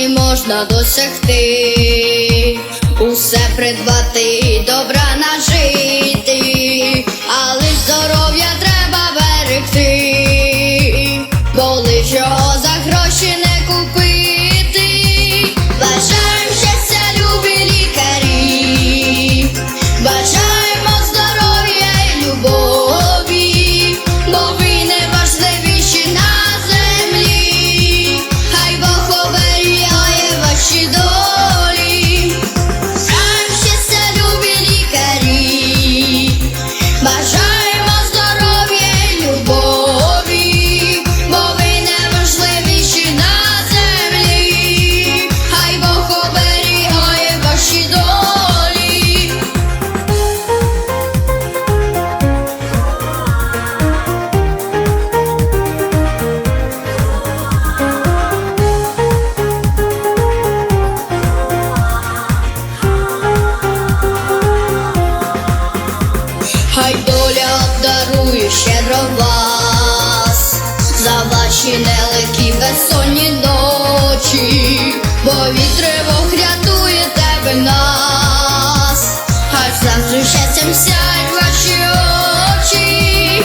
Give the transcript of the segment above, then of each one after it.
Багатості можна досягти, усе придбати, і добра нажити. про вас, за ваші нелегкі безсонні ночі, бо від тривог рятує тебе нас, хай завжди щастям сяють ваші очі.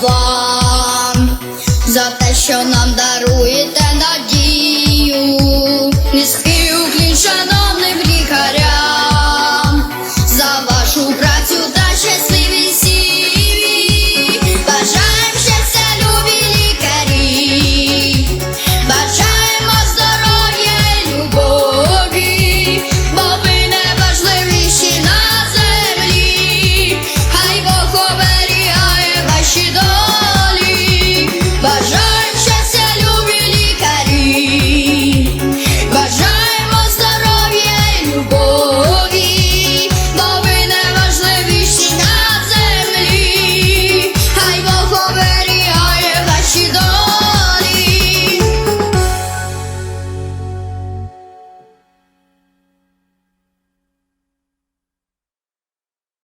вам за те, що нам даруєте надію, низький уклінчана.